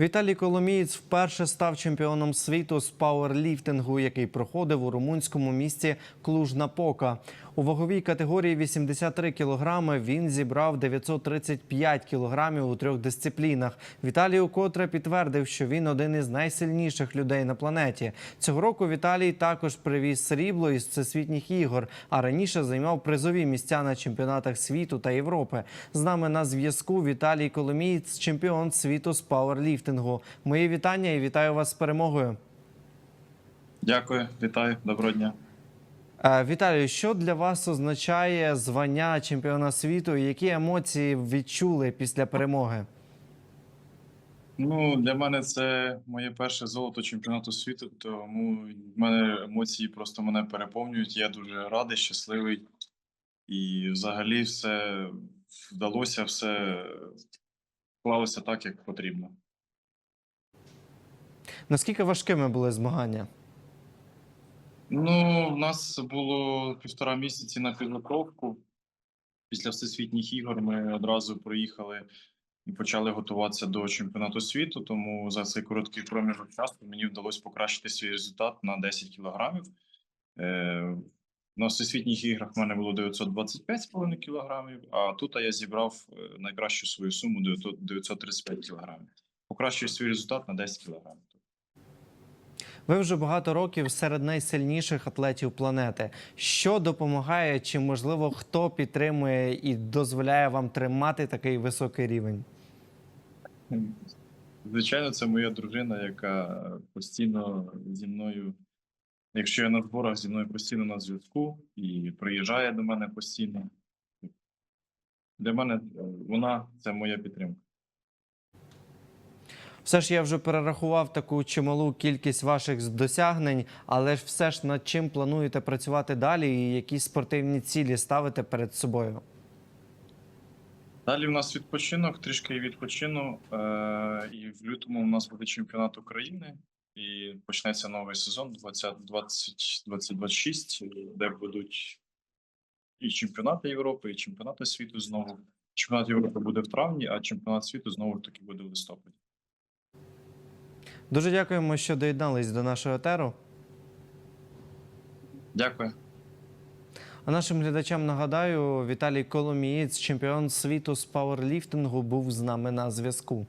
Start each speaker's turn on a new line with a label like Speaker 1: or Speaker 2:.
Speaker 1: Віталій Коломієць вперше став чемпіоном світу з пауерліфтингу, який проходив у румунському місті Клуж-Напока. У ваговій категорії 83 кілограми він зібрав 935 кілограмів у трьох дисциплінах. Віталій укотре підтвердив, що він один із найсильніших людей на планеті. Цього року Віталій також привіз срібло із всесвітніх ігор, а раніше займав призові місця на чемпіонатах світу та Європи. З нами на зв'язку Віталій Коломієць, чемпіон світу з пауерліфтингу. Мої вітання і вітаю вас з перемогою.
Speaker 2: Дякую, вітаю, доброго дня.
Speaker 1: Е, Віталію, що для вас означає звання чемпіона світу? і Які емоції відчули після перемоги?
Speaker 2: Ну, для мене це моє перше золото чемпіонату світу, тому в мене емоції просто мене переповнюють. Я дуже радий, щасливий. І взагалі все вдалося, все склалося так, як потрібно.
Speaker 1: Наскільки важкими були змагання?
Speaker 2: Ну, в нас було півтора місяці на підготовку. Після всесвітніх ігор ми одразу проїхали і почали готуватися до чемпіонату світу. Тому за цей короткий проміжок часу мені вдалося покращити свій результат на 10 кілограмів. Е, на всесвітніх іграх в мене було 925,5 кілограмів, а тут я зібрав е, найкращу свою суму 935 кілограмів. Покращив свій результат на 10 кілограмів.
Speaker 1: Ви вже багато років серед найсильніших атлетів планети. Що допомагає, чи можливо хто підтримує і дозволяє вам тримати такий високий рівень?
Speaker 2: Звичайно, це моя дружина, яка постійно зі мною, якщо я на зборах, зі мною постійно на зв'язку і приїжджає до мене постійно. Для мене е, вона це моя підтримка.
Speaker 1: Все ж я вже перерахував таку чималу кількість ваших досягнень, але все ж над чим плануєте працювати далі, і які спортивні цілі ставите перед собою?
Speaker 2: Далі в нас відпочинок, трішки відпочину. Е- і в лютому у нас буде чемпіонат України, і почнеться новий сезон 2026, де будуть і чемпіонати Європи, і чемпіонати світу знову. Чемпіонат Європи буде в травні, а чемпіонат світу знову таки буде в листопаді.
Speaker 1: Дуже дякуємо, що доєднались до нашого етеру.
Speaker 2: Дякую.
Speaker 1: А нашим глядачам нагадаю, Віталій Коломієць, чемпіон світу з пауерліфтингу, був з нами на зв'язку.